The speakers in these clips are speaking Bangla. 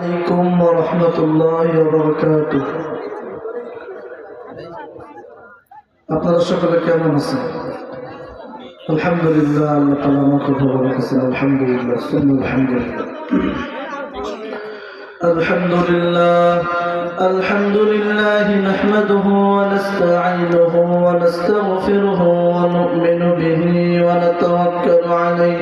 عليكم ورحمة الله وبركاته আপনারা সকলে কেমন আছেন আলহামদুলিল্লাহ আল্লাহ তালা আমাকে ভালো রেখেছেন আলহামদুলিল্লাহ সুন্নাহ আলহামদুলিল্লাহ الحمد لله الحمد لله نحمده ونستعينه ونستغفره ونؤمن به ونتوكل عليه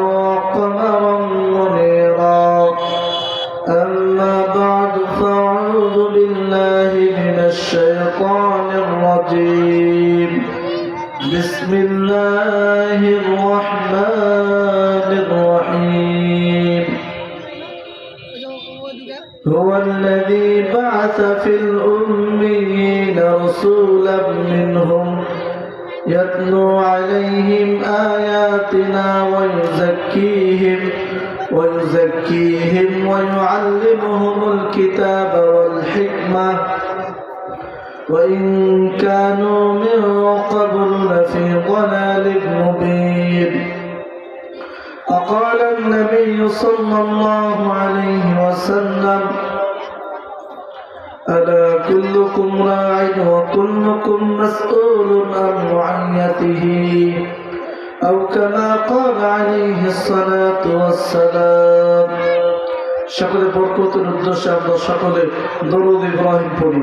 الشيطان الرجيم. بسم الله الرحمن الرحيم. هو الذي بعث في الأميين رسولا منهم يتلو عليهم آياتنا ويزكيهم ويزكيهم ويعلمهم الكتاب والحكمة وإن كانوا من قبل لفي ضلال مبين وقال النبي صلى الله عليه وسلم ألا كلكم راع وكلكم مسؤول عن رعيته أو كما قال عليه الصلاة والسلام সকলে বরকতের উদ্দেশ্যে আমরা সকলে দরুদ ইব্রাহিম পড়ি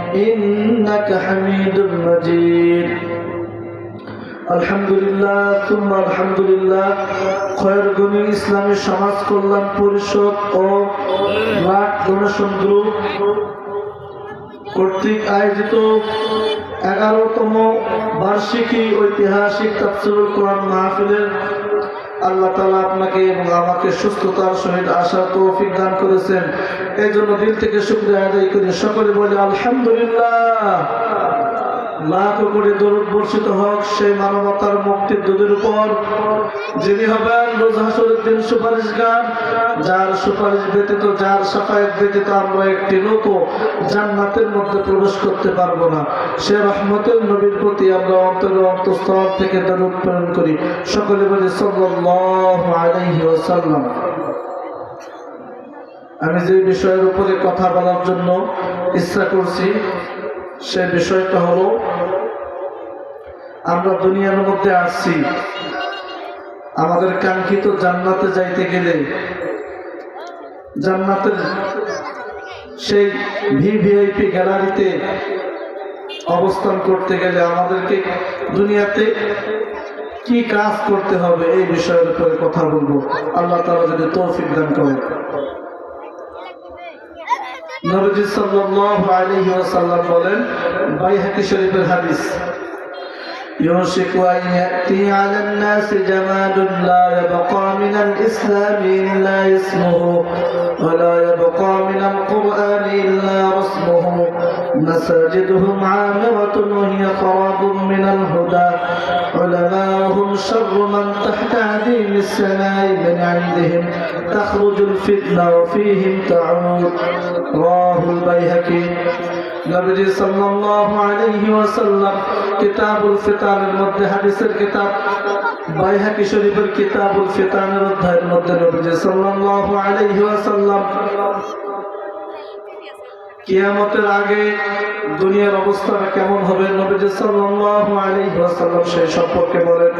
إنك حميد مجيد আলহামদুলিল্লাহ তুম্মা আলহামদুলিল্লাহ খয়েরগঞ্জ ইসলামী সমাজ কল্যাণ পরিষদ ও রাট ডোনেশন গ্রুপ কর্তৃক আয়োজিত এগারোতম বার্ষিকী ঐতিহাসিক তাফসিরুল কোরআন মাহফিলের আল্লাহ তালা আপনাকে এবং আমাকে সুস্থতার সহিত আশা তৌফিক দান করেছেন। এই জন্য দিল থেকে শুক্রিয়া আদায় করে। সকলে বলে আলহামদুলিল্লাহ। লাখ করে দরুদ বর্ষিত হোক, সেই মানবতার মুক্তির দুধের উপর। যিনি হবেন রোজ হাসরের দিন সুপারিশগার, যার সুপারিশ ব্যতীত, যার সাফায়াত ব্যতীত আমরা একটি লোক জান্নাতের মধ্যে প্রবেশ করতে পারব না। সে রহমতের নবীর প্রতি আমরা অন্তর অন্তঃস্থল থেকে দরুদ প্রেরণ করি। সকলে বলি ওয়াসাল্লাম। আমি যে বিষয়ের উপরে কথা বলার জন্য ইচ্ছা করছি, সে বিষয়টা হলো আমরা দুনিয়ার মধ্যে আসছি। আমাদের কাঙ্ক্ষিত জান্নাতে যাইতে গেলে জান্নাতের সেই ভিভিআইপি গ্যালারিতে অবস্থান করতে গেলে আমাদেরকে দুনিয়াতে কি কাজ করতে হবে এই বিষয়ের উপরে কথা বলব। আল্লাহ তালা যদি তৌফিক দান করেন। নবজি সাল্লাল্লাহু আলাইহি ওয়াসাল্লাম বলেন, বাইহাকি শরীফের হাদিস। يوشك أن يأتي على الناس جماد لا يبقى من الإسلام إلا اسمه ولا يبقى من القرآن إلا رسمه. مساجدهم عامرة وهي خراب من الهدى. علماؤهم شر من تحت هديم السماء من عندهم تخرج الفتنة وفيهم تعود. راه البيهقي. نبي صلى الله عليه وسلم كتاب الفتن ফিতারের মধ্যে হাদিসের কিতাব বাইহাকি শরীফের কিতাবুল ফিতানের অধ্যায়ের মধ্যে নবীজি সাল্লাল্লাহু আলাইহি ওয়াসাল্লাম কিয়ামতের আগে দুনিয়ার অবস্থাটা কেমন হবে নবীজি সাল্লাল্লাহু আলাইহি ওয়াসাল্লাম সেই সম্পর্কে বলেন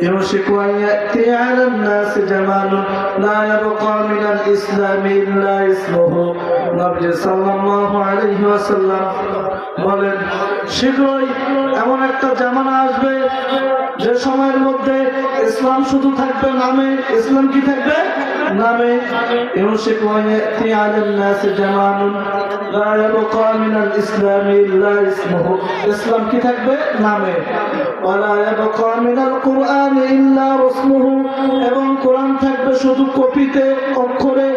يوشك أن يأتي على الناس زمان لا يبقى من الإسلام إلا اسمه নবীজি সাল্লাল্লাহু আলাইহি ওয়াসাল্লাম বলেন, শীঘ্রই এমন একটা জামানা আসবে যে সময়ের মধ্যে ইসলাম শুধু থাকবে নামে। ইসলাম কি থাকবে? নামে। ইউশিক ইসলাম কি থাকবে? নামে। এবং কোরআন থাকবে শুধু কপিতে, অক্ষরে।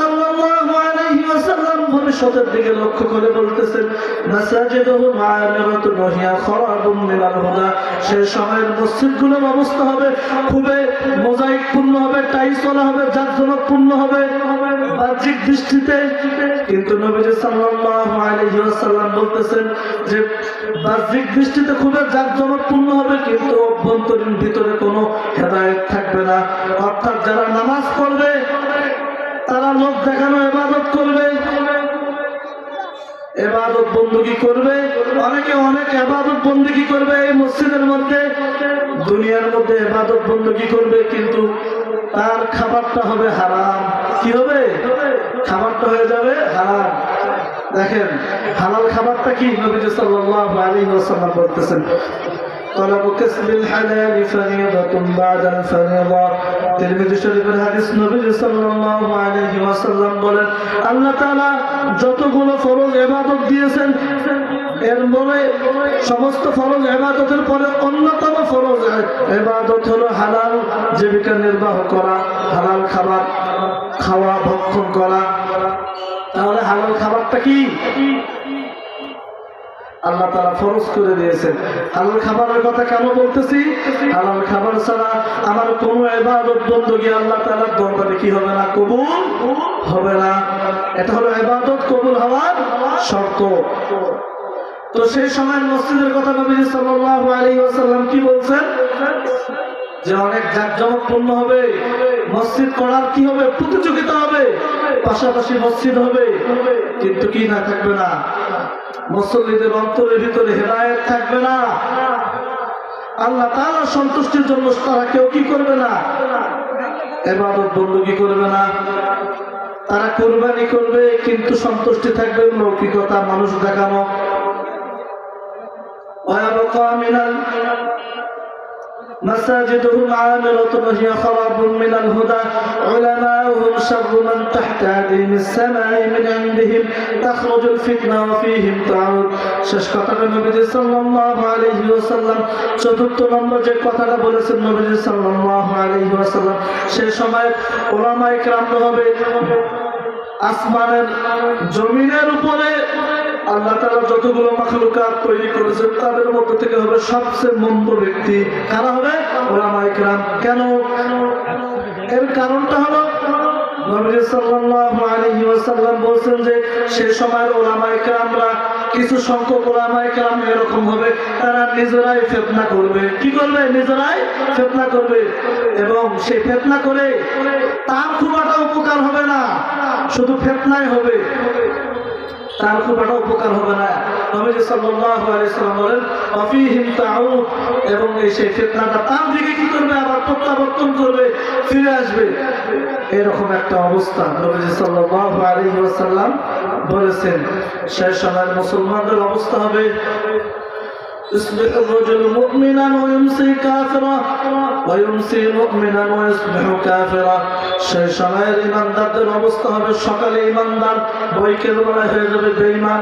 ভবিষ্যতের দিকে লক্ষ্য করে বলতেছেন সেই সময়ের মসজিদগুলোর অবস্থা হবে, খুবই হবে হবে হবে, বাহ্যিক দৃষ্টিতে। কিন্তু বলতেছেন যে, বাহ্যিক দৃষ্টিতে হবে, কিন্তু অভ্যন্তরীণ ভিতরে কোনো হেদায়েত থাকবে না। অর্থাৎ যারা নামাজ পড়বে, তারা লোক দেখানো ইবাদত করবে। এবাদত বন্দুকি করবে? অনেকে অনেক এবাদত বন্দুকি করবে এই মসজিদের মধ্যে? দুনিয়ার মধ্যে এবাদত বন্দুকি করবে? কিন্তু তার খাবারটা হবে হারাম। কি হবে? খাবারটা হয়ে যাবে হারাম। দেখেন, হালাল খাবারটা কি? নবীজি সাল্লাল্লাহু আলাইহি ওয়াসাল্লাম বলতেছেন طلب كسب الحلال فريضة بعد الفريضة তিরমিজি শরীফের হাদিস নবী সাল্লাল্লাহু আলাইহি ওয়াসাল্লাম বলেন আল্লাহ তাআলা যতগুলো ফরজ ইবাদত দিয়েছেন এর মনে সমস্ত ফরজ ইবাদতের পরে অন্যতম ফরজ ইবাদত হলো হালাল জীবিকা নির্বাহ করা হালাল খাবার খাওয়া ভক্ষণ করা তাহলে হালাল খাবারটা কি আল্লাহ তারা ফরজ করে দিয়েছেন। হালাল খাবারের কথা কেন বলতেছি? হালাল খাবার ছাড়া আমার কোন এবাদত বন্দী আল্লাহ তালার দরবারে কি হবে না? কবুল হবে না। এটা হলো এবাদত কবুল হওয়ার শর্ত। তো সেই সময় মসজিদের কথা নবী সাল্লাল্লাহু আলাইহি ওয়াসাল্লাম কি বলছেন? যে অনেক জাঁকজমকপূর্ণ হবে। মসজিদ করার কি হবে? প্রতিযোগিতা হবে। পাশাপাশি মসজিদ হবে। কিন্তু কি না থাকবে না? মুসল্লিদের অন্তরের ভিতরে হেদায়ত থাকবে না। আল্লাহ তারা সন্তুষ্টির জন্য তারা কেউ কি করবে না? এবাদত বন্দুকি করবে না। তারা কোরবানি করবে, কিন্তু সন্তুষ্টি থাকবে লৌকিকতা মানুষ দেখানো। مساجدهم عامرة وهي خراب من الهدى علماؤهم شر من تحت عديم السماء من عندهم تخرج الفتنة وفيهم تعود শেষ কথাটা নবীজি সাল্লাল্লাহু আলাইহি ওয়াসাল্লাম চতুর্থ নম্বর যে কথাটা বলেছেন নবীজি সাল্লাল্লাহু আলাইহি ওয়াসাল্লাম সে সময় ওলামায়ে কেরাম হবে আসমানের জমিনের উপরে আল্লাহ তারা যতগুলো মাখলুকাত তৈরি করেছেন, তাদের মধ্যে থেকে হবে সবচেয়ে মন্দ ব্যক্তি কারা হবে? কেন? এর কারণটা হলো যে, সে কিছু সংখ্যক ওলামা ইকরাম এরকম হবে, তারা নিজেরাই ফেতনা করবে। কি করবে? নিজেরাই ফেতনা করবে। এবং সেই ফেতনা করে তার খুব একটা উপকার হবে না, শুধু ফেতনাই হবে। তার একটা উপকার হবে না। নবীজি সাল্লাল্লাহু আলাইহি বলেন এবং এই সেই ফিতনাটা তার দিকে কি করবে? আবার প্রত্যাবর্তন করবে, ফিরে আসবে। এরকম একটা অবস্থা নবীজি সাল্লাল্লাহু আলাইহি ওয়াসাল্লাম বলেছেন। শেষ সময় মুসলমানদের অবস্থা হবে يصبح الرجل مؤمنا ويمسي كافرا ويمسي مؤمنا ويصبح كافرا সেই সময়ের ইমানদারদের অবস্থা হবে সকালে ইমানদার বৈকেল বেলায় হয়ে যাবে বেঈমান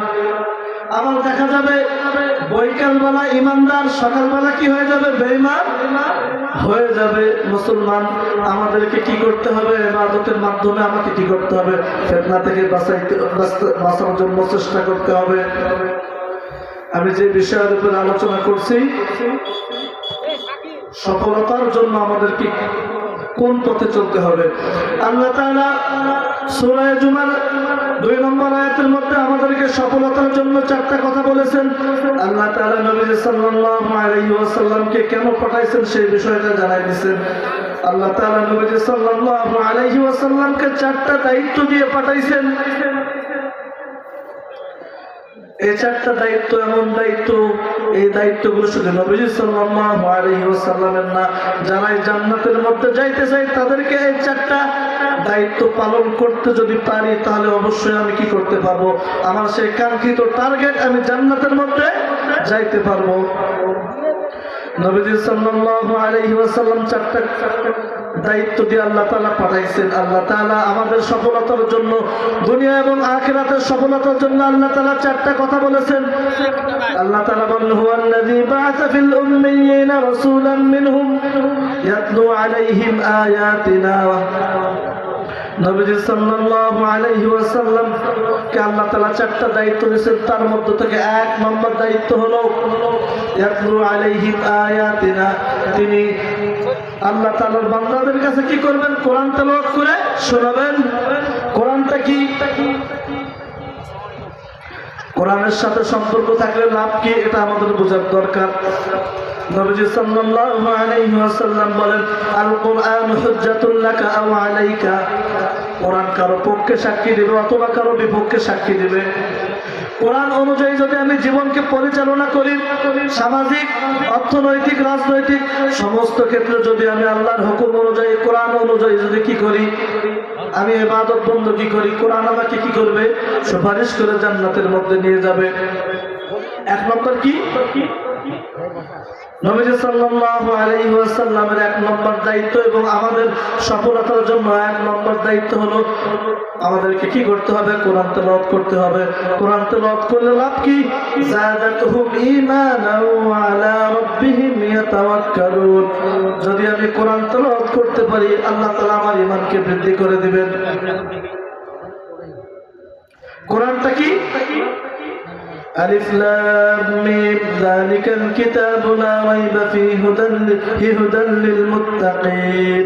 আবার দেখা যাবে বৈকাল বিকালবেলা ইমানদার সকালবেলা কি হয়ে যাবে বেঈমান হয়ে যাবে মুসলমান আমাদেরকে কি করতে হবে ইবাদতের মাধ্যমে আমাকে কি করতে হবে ফেতনা থেকে বাঁচাইতে বাঁচতে- বাঁচানোর জন্য চেষ্টা করতে হবে আমি যে বিষয়ের উপর আলোচনা করছি, সফলতার জন্য আমাদেরকে কোন পথে চলতে হবে? আল্লাহ তাআলা জুমার দুই নম্বর আয়াতের মধ্যে আমাদেরকে সফলতার জন্য চারটা কথা বলেছেন। আল্লাহ তাআলা নবী সাল্লাল্লাহু কেন পাঠাইছেন সেই বিষয়টা জানাই দিয়েছেন আল্লাহ তাআলা নবী সাল্লাল্লাহু আলাইহি চারটা দায়িত্ব দিয়ে পাঠাইছেন। এই চারটা দায়িত্ব, এমন দায়িত্ব, এই দায়িত্বগুলো শুধু নবীজি সাল্লাল্লাহু আলাইহি ওয়াসাল্লামের না যারা জান্নাতের মধ্যে যাইতে চাই তাদেরকে এই চারটা দায়িত্ব পালন করতে যদি পারি, তাহলে অবশ্যই আমি কি করতে পারব? আমার সেই কাঙ্ক্ষিত টার্গেট আমি জান্নাতের মধ্যে যাইতে পারব। নবীজি সাল্লাল্লাহু আলাইহি ওয়াসাল্লাম চারটা দায়িত্ব দিয়ে আল্লাহ তাআলা পাঠাইছেন। আল্লাহ তাআলা আমাদের সফলতার জন্য দুনিয়া এবং আখিরাতের সফলতার জন্য আল্লাহ তাআলা চারটা কথা বলেছেন। আল্লাহ তাআলা বলেন, হুয়াল্লাযী বা'আথা ফিল উম্মিয়িনা রাসূলান মিনহুম ইয়াতলু আলাইহিম আল্লাহ চারটা দায়িত্ব তার মধ্যে থেকে এক নম্বর দায়িত্ব হলো তিনি আল্লাহ বান্দাদের কাছে কি করবেন? কোরআন তেলাওয়াত করে শোনাবেন। কোরআনটা কি? কোরআনের সাথে সম্পর্ক থাকলে লাভ কি? এটা আমাদের বোঝার দরকার। নবীজি সাল্লাল্লাহু আলাইহি ওয়াসাল্লাম বলেন আল কোরআন হুজ্জাতুল লাকা আও আলাইকা। কোরআন কারও পক্ষে সাক্ষী দিবে অথবা কারও বিপক্ষে সাক্ষী দিবে। কোরআন অনুযায়ী যদি আমি জীবনকে পরিচালনা করি, সামাজিক, অর্থনৈতিক, রাজনৈতিক, সমস্ত ক্ষেত্রে যদি আমি আল্লাহর হুকুম অনুযায়ী, কোরআন অনুযায়ী যদি কি করি, আমি এবাদত বন্ধ কি করি, কোরআন আমাকে কি করবে? সুপারিশ করে জান্নাতের মধ্যে নিয়ে যাবে। এক নম্বর কি? এক নম্বর দায়িত্ব এবং আমাদের সফলতার জন্য এক নম্বর দায়িত্ব হলো আমাদেরকে কি করতে হবে? করতে হবে। কোরআন করলে লাভ কি? যদি আমি কোরআন তেলাওয়াত করতে পারি, আল্লাহ তাআলা আমার ঈমানকে বৃদ্ধি করে দিবেন। কোরআনটা কি? ألف لام ذلك الكتاب لا ريب فيه هدى للمتقين.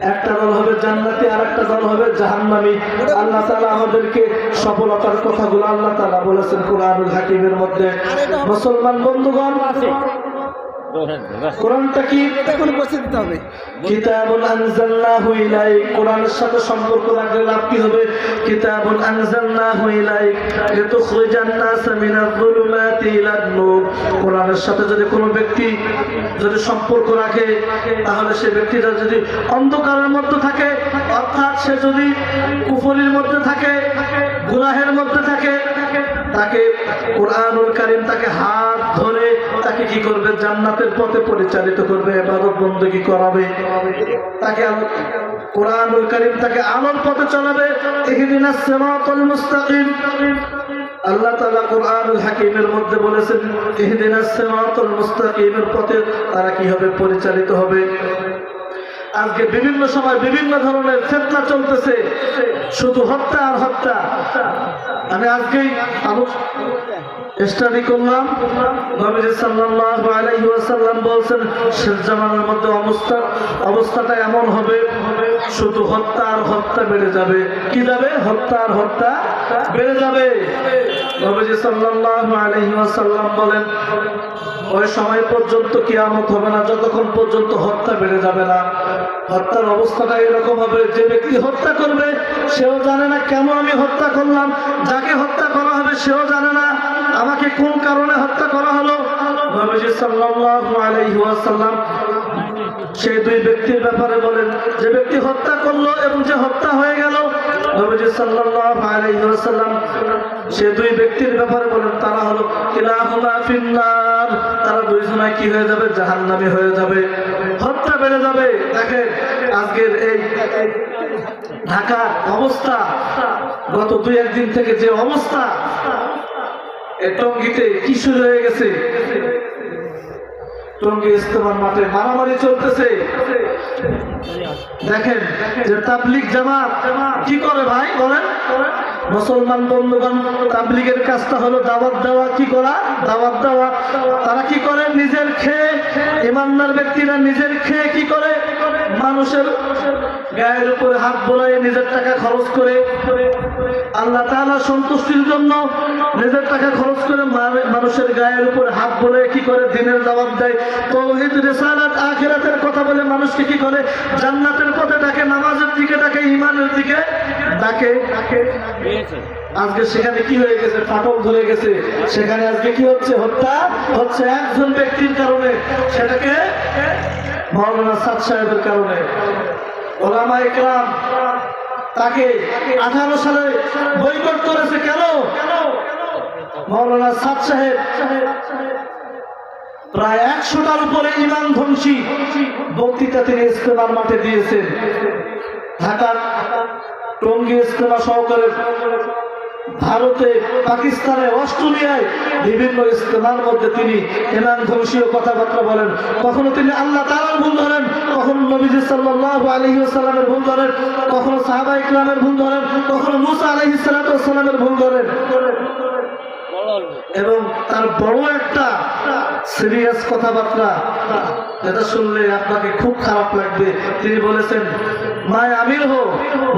একটা দল হবে জান্নাতি আর একটা দল হবে জাহান্নামি। আল্লাহ তালা আমাদেরকে সফলতার কথাগুলো আল্লাহ তালা বলেছেন কোরআনুল হাকিমের মধ্যে। মুসলমান বন্ধুগণ কোরআনটা কি? এখন বসে দিতে হবে। কিতাবুন আনজালনাহু ইলাইক। কোরআনের সাথে সম্পর্ক রাখলে লাভ কি হবে? কিতাবুন আনজালনাহু ইলাইক। লিতুখরিজান নাস মিনাজ যুলুমাতি ইলান নূর। কোরআনের সাথে যদি কোনো ব্যক্তি যদি সম্পর্ক রাখে তাহলে সে ব্যক্তিটা যদি অন্ধকারের মধ্যে থাকে অর্থাৎ সে যদি কুফরির মধ্যে থাকে গুনাহের মধ্যে থাকে তাকে কোরআনুল কারীম তাকে হাত ধরে তাকে কি করবে? জান্নাতের পথে পরিচালিত করবে, এবাদত বন্দী করাবে। তাকে কোরআনুল কারীম তাকে আলোর পথে চালাবে। আল্লাহ তাআলা কোরআনুল হাকিমের মধ্যে বলেছেন সিরাতাল মুস্তাকিমের পথে তারা কি হবে? পরিচালিত হবে। আজকে বিভিন্ন সময় বিভিন্ন ধরনের ফেতনা চলতেছে। শুধু হত্যা আর হত্যা। আমি আজকেই স্টাডি করলাম। নবীজি সাল্লাল্লাহু আলাইহি ওয়াসাল্লাম বলছেন, শেষ জামানার মধ্যে অবস্থা, অবস্থাটা এমন হবে, শুধু হত্যা আর হত্যা বেড়ে যাবে। কি যাবে? হত্যা আর হত্যা বেড়ে যাবে। নবীজি সাল্লাল্লাহু আলাইহি ওয়াসাল্লাম বলেন, ওই সময় পর্যন্ত কিয়ামত হবে না, যতক্ষণ পর্যন্ত হত্যা বেড়ে যাবে না। হত্যার অবস্থাটা এরকম হবে, যে ব্যক্তি হত্যা করবে, সেও জানে না কেন আমি হত্যা করলাম, যাকে হত্যা করা হবে সেও জানে না। আমাকে কোন কারণে হত্যা করা হলো? নবীজি সাল্লাল্লাহু আলাইহি ওয়াসাল্লাম সেই দুই ব্যক্তির ব্যাপারে বলেন, যে ব্যক্তি হত্যা করল এবং যে হত্যা হয়ে গেল, নবীজি সাল্লাল্লাহু আলাইহি ওয়াসাল্লাম সে দুই ব্যক্তির ব্যাপারে বলেন, তারা হলো কিলাহুমা ফিন্নার। তারা দুইজনায় কি হয়ে যাবে? জাহান্নামী হয়ে যাবে। হত্যা বেড়ে যাবে। দেখেন, আজকের এই ঢাকার অবস্থা। গত দুই একদিন থেকে যে অবস্থা টঙ্গিতে কি শুরু হয়ে গেছে? টঙ্গী ইস্তেমার মাঠে মারামারি চলতেছে। দেখেন যে তাবলিক জামাত কি করে ভাই? বলেন মুসলমান বন্ধুগণ, তাবলিগের কাজটা হলো দাওয়াত দেওয়া। কি করা? দাওয়াত দেওয়া। তারা কি করে? নিজের খেয়ে, ইমানদার ব্যক্তিরা নিজের খেয়ে কি করে? মানুষের গায়ের উপরে হাত বোলাই নিজের টাকা খরচ করে আল্লাহ তাআলা সন্তুষ্টির জন্য নিজের টাকা খরচ করে মানুষের গায়ের উপরে হাত বলে কি করে দিনের দাওয়াত দেয়? তৌহিদ, রিসালাত, আখিরাতের কথা বলে মানুষকে কি করে? জান্নাতের পথে ডাকে, নামাজের দিকে ডাকে ইমানের দিকে ডাকে। আজকে সেখানে কি হয়ে গেছে? ফাটল ধরে গেছে। সেখানে আজকে কি হচ্ছে? হত্যা হচ্ছে একজন ব্যক্তির কারণে। সেটাকে মৌলানা সাদ সাহেবের কারণে। ওলামা ইকরাম তাকে আঠারো সালে বৈকট করেছে কেন? মৌলানা সাদ সাহেব, প্রায় একশোটার উপরে ইমান ধ্বংসী বক্তৃতা তিনি ইস্তেমার মাঠে দিয়েছেন। ঢাকার টঙ্গী ইস্তেমা সহকারে ভারতে, পাকিস্তানে, অস্ট্রেলিয়ায় বিভিন্ন ইস্তেমার মধ্যে তিনি এমন ধ্বংসীয় কথাবার্তা বলেন। কখনো তিনি আল্লাহ তালার ভুল ধরেন, কখনো নবীজি সাল্লাহ আলহি সাল্লামের ভুল ধরেন, কখনো সাহাবা ইকলামের ভুল ধরেন, কখনো মুসা আলহি সাল্লামের ভুল ধরেন। এবং তার বড় একটা সিরিয়াস কথাবার্তা, এটা শুনলে আপনাকে খুব খারাপ লাগবে। তিনি বলেছেন, মায় আমির হো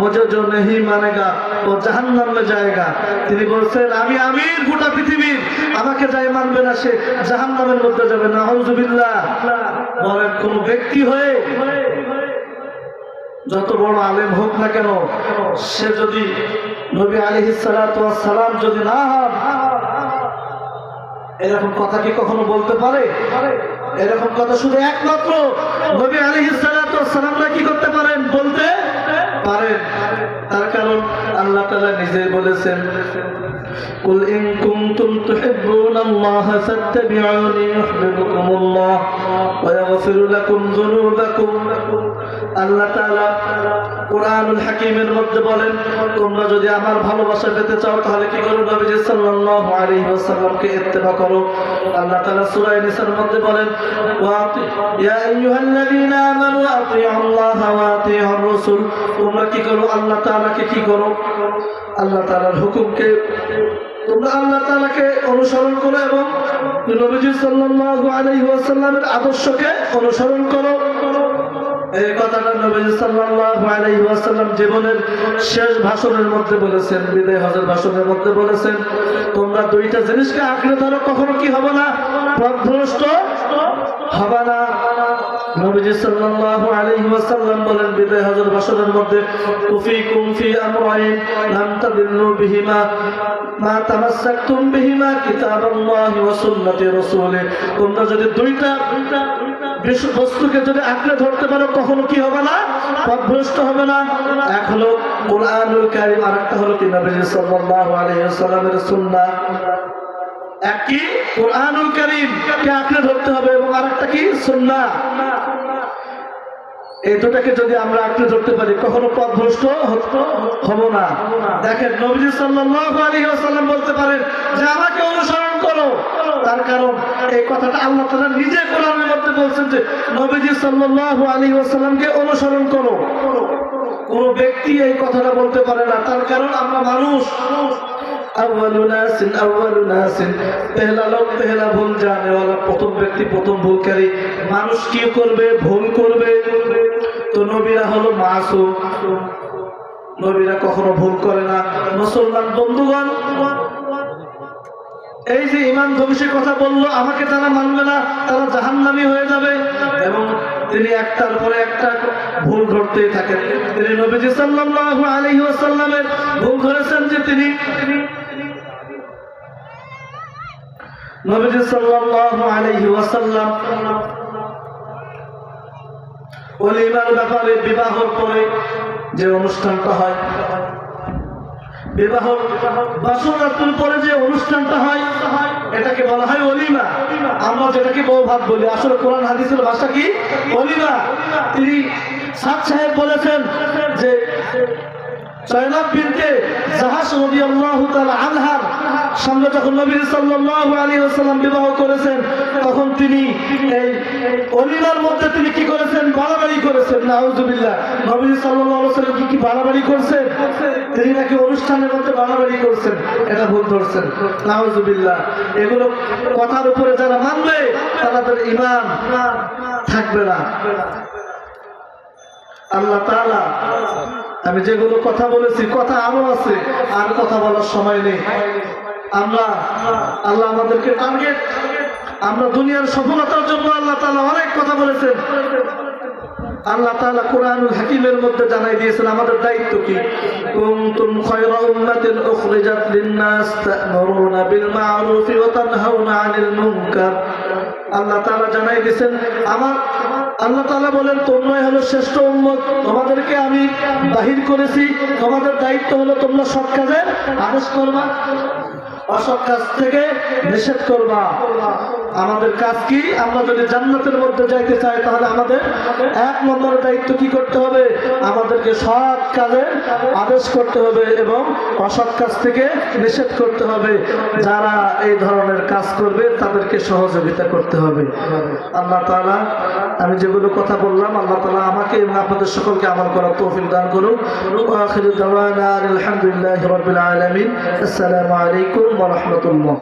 মজো জো নেহি মানেগা, ও জাহান নামে জায়গা। তিনি বলছেন, আমি আমির, গোটা পৃথিবীর। আমাকে যাই মানবে না সে জাহান নামের মধ্যে যাবে না। নাহজুবিল্লাহ বলেন, কোন ব্যক্তি হয়ে যত বড় আলেম হোক না কেন, সে যদি নবী আলহিস সালাম যদি না হন এরকম কথা কি কখনো বলতে পারে এরকম কথা শুধু একমাত্র নবী আলী সালামরা কি করতে পারেন বলতে পারেন তার কারণ আল্লাহ তাআলা নিজে বলেছেন قل إن كنتم تحبون الله فاتبعوني يحببكم الله ويغفر لكم ذنوبكم আল্লাহ তাআলা কোরআনুল হাকিমের মধ্যে বলেন, তোমরা যদি আমার ভালোবাসা পেতে চাও, তাহলে কি করো নবীজি সাল্লাল্লাহু আলাইহি ওয়াসাল্লামকে ইত্তেবা করো? আল্লাহ তাআলা সূরা নিসার মধ্যে বলেন, ওয়াতি, ইয়া আইয়ুহাল্লাযীনা আমানু আতিউল্লাহ ওয়া আতিউর রাসূল তোমরা কি করো? আল্লাহ তাআলাকে কি করো? আল্লাহ তাআলার হুকুমকে, তোমরা আল্লাহ তাআলাকে অনুসরণ করো এবং নবীজি সাল্লাল্লাহু আলাইহি ওয়াসাল্লামের আদর্শকে অনুসরণ করো। এই কথাটা নবী সাল্লাল্লাহু আলাইহি ওয়াসাল্লাম জীবনের শেষ ভাষণের মধ্যে বলেছেন, বিদায় হজের ভাষণের মধ্যে বলেছেন, তোমরা দুইটা জিনিসকে আঁকড়ে ধরো, কখনো কি হবে না? পথভ্রষ্ট হবে না। নবীজি সাল্লাল্লাহু আলাইহি ওয়াসাল্লাম বলেন, বিদায় হজের ভাষণের মধ্যে কুফিকুম ফি আমরাইন লাম তাদিল্লু বিহিমা, মা তামাসসাকতুম বিহিমা কিতাবাল্লাহি ওয়া সুন্নতি রাসূলিহি। তোমরা যদি দুইটা দুইটা বস্তুকে যদি আঁকড়ে ধরতে পারো, কখনো কি হবে না? পথভ্রষ্ট হবে না? এক হলো কোরআনুল কারিম আর একটা হলো কি নবী সাল্লাল্লাহু আলাইহি ওয়াসাল্লামের সুন্নাহ। এক কি কোরআনুল কারিম কে আঁকড়ে ধরতে হবে এবং আরেকটা কি? সুন্নাহ। এই দুটাকে যদি আমরা আঁকড়ে ধরতে পারি, কখনো পথভ্রষ্ট হব না। দেখেন আলাইহি ওয়াসাল্লাম বলতে পারেন যে, আমাকে অনুসরণ করো। তার কারণ, এই কথাটা আল্লাহ তাআলা নিজে কোরআনের মধ্যে বলছেন যে, নবীজি সাল্লাল্লাহু আলাইহি ওয়াসাল্লামকে অনুসরণ করো। কোন ব্যক্তি এই কথাটা বলতে পারে না। তার কারণ, আমরা মানুষ। প্রথম ব্যক্তি, প্রথম ভুলকারী। মানুষ কি করবে? ভুল করবে। তো নবীরা হলো মাসুম। নবীরা কখনো ভুল করে না। মুসলমান বন্ধুগণ, এই যে ইমান ধ্বংসের কথা বলল, আমাকে তারা মানবে না, তারা জাহান্নামী হয়ে যাবে। এবং তিনি একটার পরে একটা ভুল ঘটতেই থাকেন। তিনি নবীজি সাল্লাল্লাহু আলাইহি ওয়াসাল্লামের ভুল ধরেছেন যে তিনি নবীজি সাল্লাল্লাহু আলাইহি ওয়াসাল্লাম অলিমার ব্যাপারে বিবাহর পরে যে অনুষ্ঠানটা হয় বিবাহ বাসনাতুর পরে যে অনুষ্ঠানটা হয়, এটাকে বলা হয় অলিমা। আমরা যেটাকে বউ ভাত বলি। আসলে কোরআন হাদিসের ভাষা কি? অলিমা। তিনি সাদ সাহেব বলেছেন যে নবী সাল্লাল্লাহু আলাইহি ওয়াসাল্লাম করেছেন, তখন তিনি এই মধ্যে তিনি কি করেছেন? করেছেন। নাউজুবিল্লাহ। নবী সাল্লাল্লাহু কি বাড়াবাড়ি করছেন? তিনি নাকি অনুষ্ঠানের মধ্যে বাড়াবাড়ি করছেন। এটা ভুল ধরছেন। নাউজুবিল্লাহ। এগুলো কথার উপরে যারা মানবে, তাদের ইমান থাকবে না। আল্লাহ তাআলা আমি যেগুলো কথা বলেছি, কথা আরও আছে, আর কথা বলার সময় নেই। আমরা, আল্লাহ আমাদেরকে টার্গেট আমরা দুনিয়ার সফলতার জন্য আল্লাহ তাআলা অনেক কথা বলেছেন। আল্লাহ তাআলা কোরআনুল হাকিমের মধ্যে জানাই দিয়েছেন, আমাদের দায়িত্ব কি? আল্লাহ তাআলা জানাই দিয়েছেন, আমার আল্লাহ তালা বলেন, তোমরাই হলো শ্রেষ্ঠ উন্মত তোমাদেরকে আমি বাহির করেছি। তোমাদের দায়িত্ব হলো তোমরা সৎ কাজে আদেশ করবা। অসৎ কাজ থেকে নিষেধ করবা। আমাদের কাজ কি? আমরা যদি জান্নাতের মধ্যে যাইতে চাই, তাহলে আমাদের এক নম্বর দায়িত্ব কি করতে হবে? আমাদেরকে সৎ কাজে আদেশ করতে হবে এবং অসৎ কাজ থেকে নিষেধ করতে হবে। যারা এই ধরনের কাজ করবে, তাদেরকে সহযোগিতা করতে হবে। আল্লাহ তাআলা, আমি যেগুলো কথা বললাম, আল্লাহ তাআলা আমাকে এবং আপনাদের সকলকে আমল করার তৌফিক দান করুন। ওয়া আখিরু দাওয়ানা আলহামদুলিল্লাহি আসসালামু আলাইকুম ওয়া রাহমাতুল্লাহ